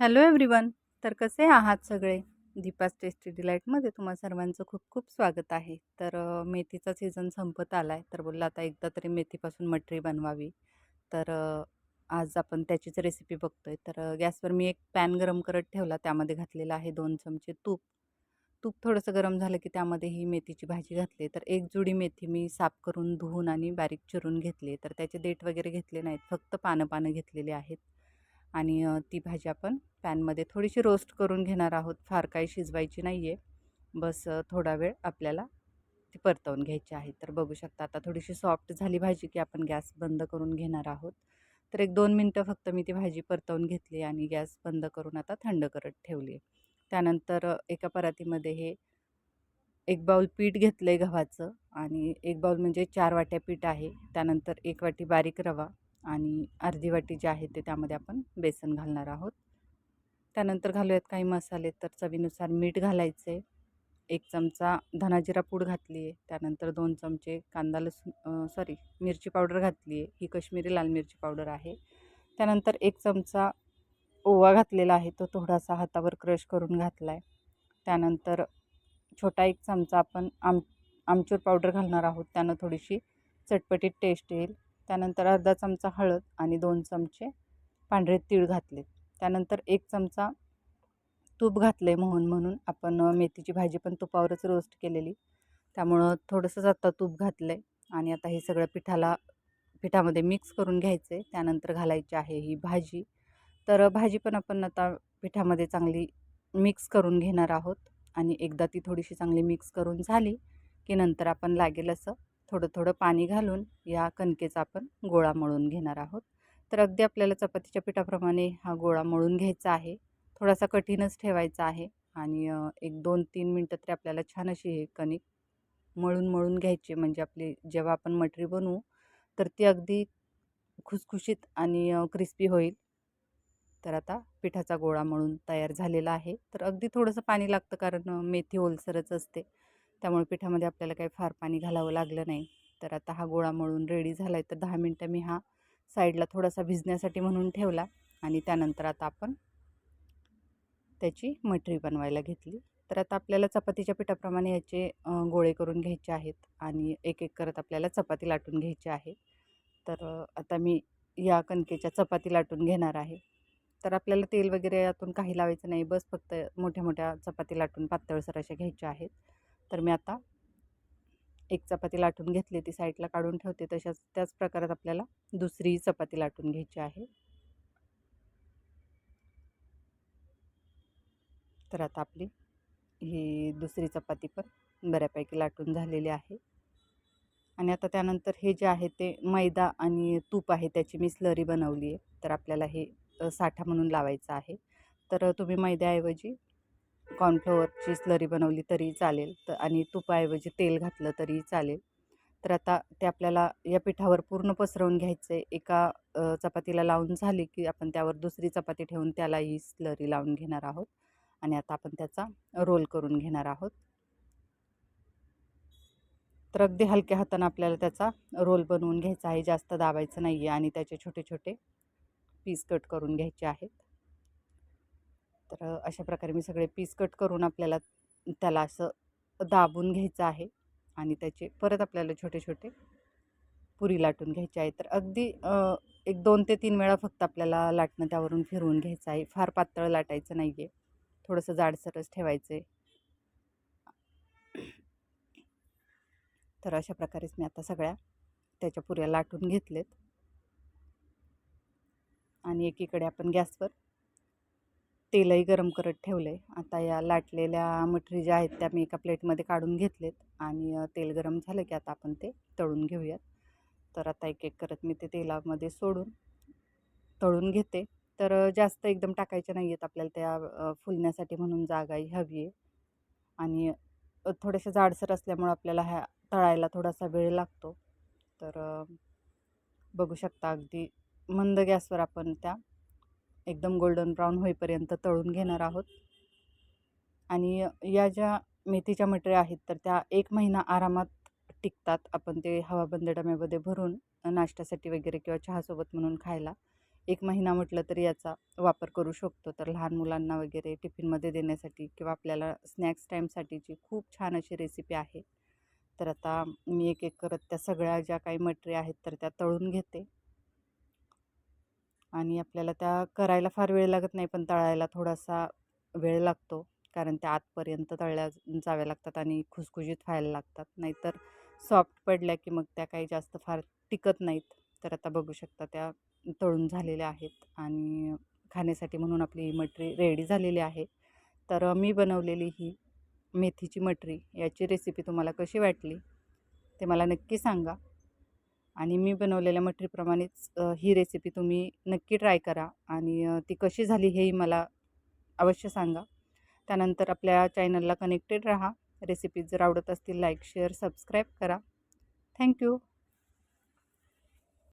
Hello everyone तर कसे आहात सगळे? दीपास टेस्टी डिलाईटमध्ये तुम्हा सर्वांचं खूप खूप स्वागत आहे. तर मेथीचा सीझन संपत आला आहे तर बोललं आता एकदा तरी मेथीपासून मटरी बनवावी. तर आज आपण त्याचीच रेसिपी बघतोय. तर गॅसवर मी एक पॅन गरम करत ठेवला त्यामध्ये घातलेलं आहे दोन चमचे तूप. तूप थोडंसं गरम झालं की त्यामध्ये ही मेथीची भाजी घातली. तर एक जुडी मेथी मी साफ करून धुवून आणि बारीक चिरून घेतली. तर त्याचे देठ वगैरे घेतले नाहीत फक्त पानं पानं घेतलेली आहेत. आणि ती भाजी आपण पॅनमध्ये थोडीशी रोस्ट करून घेणार आहोत. फार काही शिजवायची नाही आहे बस थोडा वेळ आपल्याला ती परतवून घ्यायची आहे. तर बघू शकता आता थोडीशी सॉफ्ट झाली भाजी की आपण गॅस बंद करून घेणार आहोत. तर एक दोन मिनटं फक्त मी ती भाजी परतवून घेतली आणि गॅस बंद करून आता थंड करत ठेवली. त्यानंतर एका परातीमध्ये हे एक बाऊल पीठ घेतलं आहे गव्हाचं आणि एक बाऊल म्हणजे चार वाट्या पीठ आहे. त्यानंतर एक वाटी बारीक रवा. आणि अर्धी वाटी जे आहे ते त्यामध्ये आपण बेसन घालणार आहोत. त्यानंतर घालूयात काही मसाले तर चवीनुसार मीठ घालायचे एक चमचा धनाजिरा पूड घातली आहे त्यानंतर दोन चमचे कांदा लसूण सॉरी मिरची पावडर घातली आहे ही कश्मीरी लाल मिरची पावडर आहे. त्यानंतर एक चमचा ओवा घातलेला आहे. तो थोडासा हातावर क्रश करून घातला आहे त्यानंतर छोटा एक चमचा आपण आम आमचूर पावडर घालणार आहोत. त्यानं थोडीशी चटपटीत टेस्ट येईल. त्यानंतर अर्धा चमचा हळद आणि दोन चमचे पांढरे तीळ घातले त्यानंतर एक चमचा तूप घातलं आहे मोहन म्हणून. आपण मेथीची भाजी पण तुपावरच रोस्ट केलेली. त्यामुळं थोडंसंच आता तूप घातलं आहे आणि आता हे सगळं पिठाला पिठामध्ये मिक्स करून घ्यायचं आहे त्यानंतर घालायची आहे ही भाजी. तर भाजी पण आपण आता पिठामध्ये चांगली मिक्स करून घेणार आहोत. आणि एकदा ती थोडीशी चांगली मिक्स करून झाली की नंतर आपण लागेल असं थोडं थोडं पाणी घालून या कणकेचा आपण गोळा मळून घेणार आहोत. तर अगदी आपल्याला चपातीच्या पिठाप्रमाणे हा गोळा मळून घ्यायचा आहे. थोडासा कठीणच ठेवायचा आहे आणि एक दोन तीन मिनटं तरी आपल्याला छान अशी हे कणिक मळून मळून घ्यायची. म्हणजे आपली जेव्हा आपण मटरी बनवू तर ती अगदी खुसखुशीत आणि क्रिस्पी होईल. तर आता पिठाचा गोळा मळून तयार झालेला आहे. तर अगदी थोडंसं पाणी लागतं कारण मेथी ओलसरच असते. त्यामुळे पिठामध्ये आपल्याला काही फार पाणी घालावं लागलं नाही. तर आता हा गोळा मळून रेडी झाला आहे तर दहा मिनटं मी हा साईडला थोडासा भिजण्यासाठी म्हणून ठेवला आणि त्यानंतर आता आपण त्याची मटरी बनवायला घेतली. तर आता आपल्याला चपातीच्या पिठाप्रमाणे याचे गोळे करून घ्यायचे आहेत आणि एक एक करत आपल्याला चपाती लाटून घ्यायची आहे. तर आता मी या कणकेच्या चपाती लाटून घेणार आहे. तर आपल्याला तेल वगैरे यातून काही लावायचं नाही. बस फक्त मोठ्या मोठ्या चपाती लाटून पातळसर अशा घ्यायच्या आहेत. तर मी आता एक चपाती लाटून घेतली ती साईडला काढून ठेवते. तशाच त्याच प्रकारात आपल्याला दुसरी चपाती लाटून घ्यायची आहे. तर आता आपली ही दुसरी चपाती पण बऱ्यापैकी लाटून झालेली आहे. आणि आता त्यानंतर हे जे आहे ते मैदा आणि तूप आहे त्याची मी स्लरी बनवली आहे. तर आपल्याला हे साठा म्हणून लावायचं आहे. तर तुम्ही मैद्याऐवजी कॉर्नफ्लोअरची स्लरी बनवली तरी चालेल. तर आणि तुपाऐवजी तेल घातलं तरी चालेल. तर आता ते आपल्याला या पिठावर पूर्ण पसरवून घ्यायचं आहे एका चपातीला लावून झाली की आपण त्यावर दुसरी चपाती ठेवून त्याला ही स्लरी लावून घेणार आहोत. आणि आता आपण त्याचा रोल करून घेणार आहोत. तर अगदी हलक्या हातानं आपल्याला त्याचा रोल बनवून घ्यायचा आहे. जास्त दाबायचं नाही आहे आणि त्याचे छोटे छोटे पीस कट करून घ्यायचे आहेत. तर अशा प्रकारे मी सगळे पीस कट करून आपल्याला त्याला असं दाबून घ्यायचं आहे आणि त्याचे परत आपल्याला छोटे छोटे पुरी लाटून घ्यायचे आहे तर अगदी एक दोन ते तीन वेळा फक्त आपल्याला लाटणं त्यावरून फिरवून घ्यायचं आहे. फार पातळ लाटायचं नाही आहे थोडंसं जाडसरच ठेवायचं आहे तर अशा प्रकारेच मी आता सगळ्या त्याच्या पुऱ्या लाटून घेतलेत. आणि एकीकडे आपण गॅसवर तेलही गरम करत ठेवलं आहे आता या लाटलेल्या मटरी ज्या आहेत त्या मी एका प्लेटमध्ये काढून घेतलेत आणि तेल गरम झालं की आता आपण ते तळून घेऊयात. तर आता एक एक करत मी ते तेलामध्ये सोडून तळून घेते. तर जास्त एकदम टाकायच्या नाही आहेत आपल्याला त्या फुलण्यासाठी म्हणून जागाही हवी आहे. आणि थोडेसे जाडसर असल्यामुळं आपल्याला ह्या तळायला थोडासा वेळ लागतो. तर बघू शकता अगदी मंद गॅसवर आपण त्या एकदम गोल्डन ब्राऊन होईपर्यंत तळून घेणार आहोत. आणि या ज्या मेथीच्या मटऱ्या आहेत तर त्या एक महिना आरामात टिकतात आपण ते हवाबंद डब्यामध्ये भरून नाश्त्यासाठी वगैरे किंवा चहासोबत म्हणून खायला. एक महिना म्हटलं तरी याचा वापर करू शकतो. तर लहान मुलांना वगैरे टिफिनमध्ये देण्यासाठी किंवा आपल्याला स्नॅक्स टाईमसाठीची खूप छान अशी रेसिपी आहे तर आता मी एक एक करत त्या सगळ्या ज्या काही मटरी आहेत तर त्या तळून घेते. आणि आपल्याला त्या करायला फार वेळ लागत नाही पण तळायला थोडासा वेळ लागतो. कारण त्या आतपर्यंत तळल्या जाव्या लागतात आणि खुसखुशीत व्हायला लागतात. नाहीतर सॉफ्ट पडल्या की मग त्या काही जास्त फार टिकत नाहीत. तर आता बघू शकता त्या तळून झालेल्या आहेत. आणि खाण्यासाठी म्हणून आपली मटरी रेडी झालेली आहे. तर मी बनवलेली ही मेथीची मटरी याची रेसिपी तुम्हाला कशी वाटली ते मला नक्की सांगा. आणि मी बनवलेल्या मटरीप्रमाणेच ही रेसिपी तुम्ही नक्की ट्राय करा आणि ती कशी झाली हेही मला अवश्य सांगा. त्यानंतर आपल्या चॅनलला कनेक्टेड राहा. रेसिपीज जर आवडत असतील लाईक शेअर सबस्क्राईब करा. Thank you